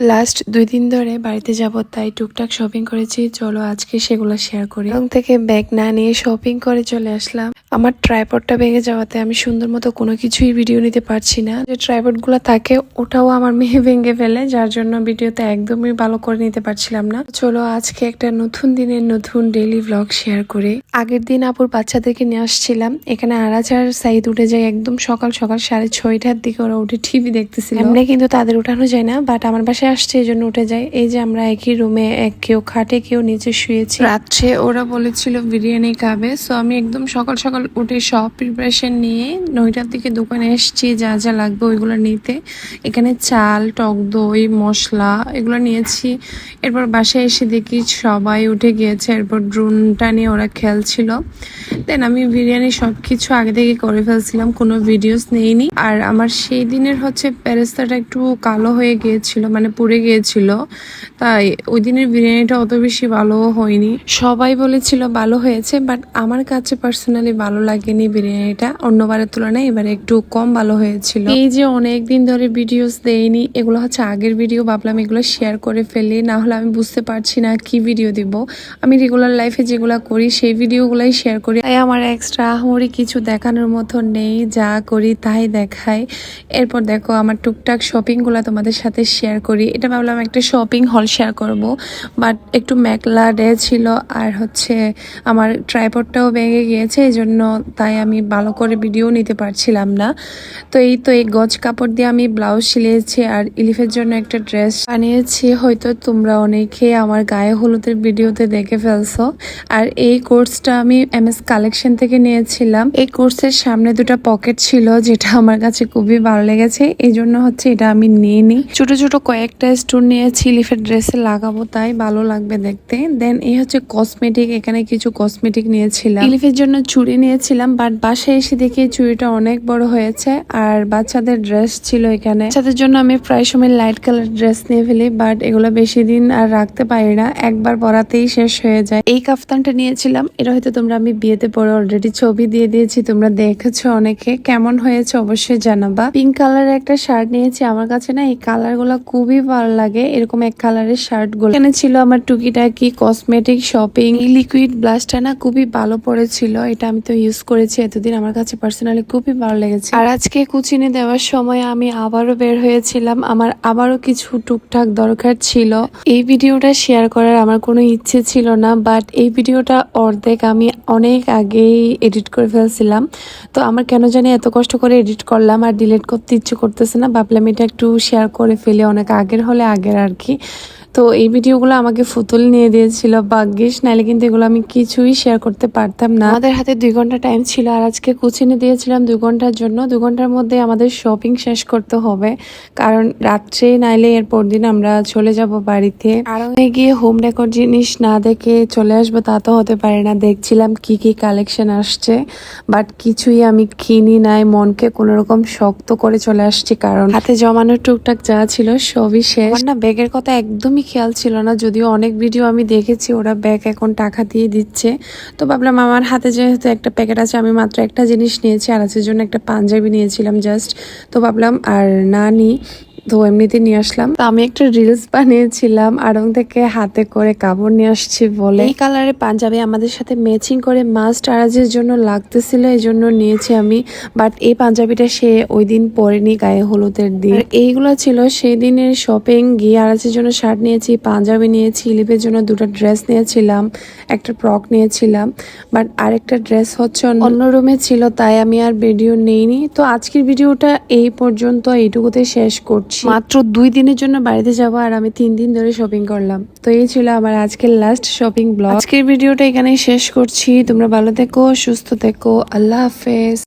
Last দুই দিন ধরে বাড়িতে যাব তাই টুকটাক শপিং করেছি। চলো আজকে সেগুলো শেয়ার করি। এবং থেকে ব্যাগ না নিয়ে শপিং করে চলে আসলাম। আমার ট্রাইপডটা ভেঙে যাওয়াতে আমি সুন্দর মতো কোনো কিছুই ভিডিও নিতে পারছি না। যে ট্রাইপডগুলো থাকে ওটাও আমার মেয়ে ভেঙে ফেলে যার জন্য ভিডিওতে একদমই ভালো করে নিতে পারছিলাম না। চলো আজকে একটা নতুন দিনের নতুন ডেইলি ব্লগ শেয়ার করে। আগের দিন আপুর বাচ্চাদেরকে নিয়ে আসছিলাম। এখানে আরাজ আর সাইদ উঠে যায় একদম সকাল সকাল সাড়ে ছয়টার দিকে ওরা উঠে টিভি দেখতেছিল। এমনি কিন্তু তাদের উঠানো যায় না বাট আমার বাসায় আসছে এই জন্য উঠে যায়। এই যে আমরা একই রুমে এক কেউ খাটে, কেউ নিচে শুয়েছি। রাত্রে ওরা বলেছিল বিরিয়ানি খাবে সো আমি একদম সকাল সকাল উঠে সব প্রিপারেশন নিয়ে নয়টার দিকে দোকানে এসেছি, যা যা লাগবে ওইগুলো নিতে। এখানে চাল, টক দই, মশলা এগুলো নিয়েছি। এরপর বাসায় এসে দেখি সবাই উঠে গিয়েছে, এরপর ড্রোনটা নিয়ে ওরা খেলছিল। দেন আমি বিরিয়ানি সব কিছু আগে থেকে করে ফেলছিলাম, কোনো ভিডিওস নেইনি। আর আমার সেই দিনের হচ্ছে প্যারেস্তাটা একটু কালো হয়ে গিয়েছিল মানে পুড়ে গিয়েছিল। তাই ওই দিনের বিরিয়ানিটা অত বেশি ভালো হয়নি। সবাই বলেছিল ভালো হয়েছে বাট আমার কাছে পার্সোনালি ভালো লাগেনি বিরিয়ানিটা। অন্যবারের তুলনায় এবারে একটু কম ভালো হয়েছিল। এই যে অনেক দিন ধরে ভিডিওস দেইনি, এগুলো হচ্ছে আগের ভিডিও ভাবলাম এগুলো শেয়ার করে ফেলি, না হলে আমি বুঝতে পারছি না কি ভিডিও দিব। আমি রেগুলার লাইফে যেগুলো করি, সেই ভিডিওগুলাই শেয়ার করি। তাই আমার এক্সট্রা আহমরি কিছু দেখানোর মতো নেই, যা করি তাই দেখাই। এরপর দেখো আমার টুকটাক শপিংগুলো তোমাদের সাথে শেয়ার করি। এটা ভাবলাম একটা শপিং হল শেয়ার করব। বাট একটু মেকলা ডে ছিল আর হচ্ছে আমার ট্রাইপডটাও ভেঙে গিয়েছে এই জন্য তাই আমি ভালো করে ভিডিও নিতে পারছিলাম না। তো এই তো এই গজ কাপড় দিয়ে আমি ব্লাউজ সিলিয়েছি আর ইলিফের জন্য একটা ড্রেস বানিয়েছি। হয়তো তোমরা অনেকে আমার গায়ে হলুদের ভিডিওতে দেখে ফেলছো। আর এই কোর্সটা আমি এম এস কালেকশন থেকে নিয়েছিলাম। এই কোর্সের সামনে দুটো পকেট ছিল, যেটা আমার কাছে খুবই ভালো লেগেছে। এই জন্য হচ্ছে এটা আমি নিয়ে নিই ছোট ছোট কয়েকটা স্টোন নিয়েছি লিফের ড্রেসে লাগাবো, তাই ভালো লাগবে দেখতে। দেন এই হচ্ছে কসমেটিক এখানে কিছু কসমেটিক নিয়েছিলাম। ইলিফের জন্য চুড়ি নিয়েছিলাম বাট বাসায় এসে দেখি চুড়িটা অনেক বড় হয়েছে, আর বাচ্চাদের ড্রেস ছিল এখানে। বাচ্চাদের জন্য আমি প্রায় সময় লাইট কালার ড্রেস নিয়ে ফেলি বাট এগুলো বেশি দিন আর রাখতে পারি না, একবার পরাতেই শেষ হয়ে যায়। এই কাফতানটা নিয়েছিলাম, এটা হয়তো তোমরা আমি বিয়েতে পরে অলরেডি ছবি দিয়ে দিয়েছি, তোমরা দেখেছ অনেকে। কেমন হয়েছে অবশ্যই জানাবা। পিঙ্ক কালারের একটা শার্ট নিয়েছি, আমার কাছে না এই কালারগুলা খুবই ভালো লাগে। এরকম এক কালারের শার্টগুলো। এখানে ছিল আমার টুকিটাকি কসমেটিক শপিং লিকুইড ব্লাশটা না খুবই ভালো পড়েছিল। এটা আমি তো ইউজ করেছি এতদিন। আমার কাছে পার্সোনালি খুবই ভালো লেগেছে। আর আজকে কুচিনে দেওয়ার সময় আমি আবারও বের হয়েছিলাম। আমার আবারও কিছু টুকটাক দরকার ছিল। এই ভিডিওটা শেয়ার করার আমার কোনো ইচ্ছে ছিল না বাট এই ভিডিওটা অর্ধেক আমি অনেক আগেই এডিট করে ফেলছিলাম। তো আমার কেন জানি এত কষ্ট করে এডিট করলাম আর ডিলিট করতে ইচ্ছে করতেছে না। ভাবলাম এটা একটু শেয়ার করে ফেলে অনেক আগের হলে আগের আর কি। তো এই ভিডিওগুলো আমাকে ফুতুল নিয়ে দিয়েছিল, ভাগ্যিস। নাহলে কিন্তু এগুলো আমি কিছুই শেয়ার করতে পারতাম না। আমাদের হাতে দুই ঘণ্টা টাইম ছিল আর আজকে কুচিনে দিয়েছিলাম দুই ঘণ্টার জন্য। দু ঘণ্টার মধ্যে আমাদের শপিং শেষ করতে হবে। কারণ রাত্রে নাইলে এরপর দিন আমরা চলে যাব বাড়িতে। আর গিয়ে হোম ডেকোর জিনিস না দেখে চলে আসব তা তো হতে পারে না। দেখছিলাম কি কি কালেকশন আসছে। বাট কিছুই আমি কিনি নাই, মনকে কোনোরকম শক্ত করে চলে আসছি। কারণ হাতে জমানো টুকটাক যা ছিল সবই শেষ। না ব্যাগের কথা একদমই খেয়াল ছিল না, যদিও অনেক ভিডিও আমি দেখেছি, ওরা ব্যাগ এখন টাকা দিয়ে দিচ্ছে। তো ভাবলাম আমার হাতে যেহেতু একটা প্যাকেট আছে, আমি মাত্র একটা জিনিস নিয়েছি, আর আছে জন্য একটা পাঞ্জাবি নিয়েছিলাম জাস্ট তো ভাবলাম আর না নিই। তো এমনিতে নিয়ে আসলাম। তো আমি একটা রিলস বানিয়েছিলাম, আড়ং থেকে হাতে করে কাপড় নিয়ে আসছি বলে। এই কালারের পাঞ্জাবি আমাদের সাথে ম্যাচিং করে মাস্ট আরাজের জন্য লাগতেছিল, এই জন্য নিয়েছি আমি। বাট এই পাঞ্জাবিটা সে ওই দিন পরেনি গায়ে হলুদের দিন। এইগুলো ছিল সেই দিনের শপিং গিয়ে আরাজের জন্য শার্ট নিয়েছি, পাঞ্জাবি নিয়েছি, ইলিপের জন্য দুটো ড্রেস নিয়েছিলাম, একটা ফ্রক নিয়েছিলাম। বাট আরেকটা ড্রেস হচ্ছে অন্য রুমে ছিল, তাই আমি আর ভিডিও নেইনি। তো আজকের ভিডিওটা এই পর্যন্ত এইটুকুতে শেষ করছি। মাত্র দুই দিনের জন্য বাড়িতে যাব আর আমি তিন দিন ধরে শপিং করলাম। তো এই ছিল আমার আজকের লাস্ট শপিং ব্লগ আজকের ভিডিওটা এখানে শেষ করছি। তোমরা ভালো থেকো সুস্থ থেকো। আল্লাহ হাফেজ।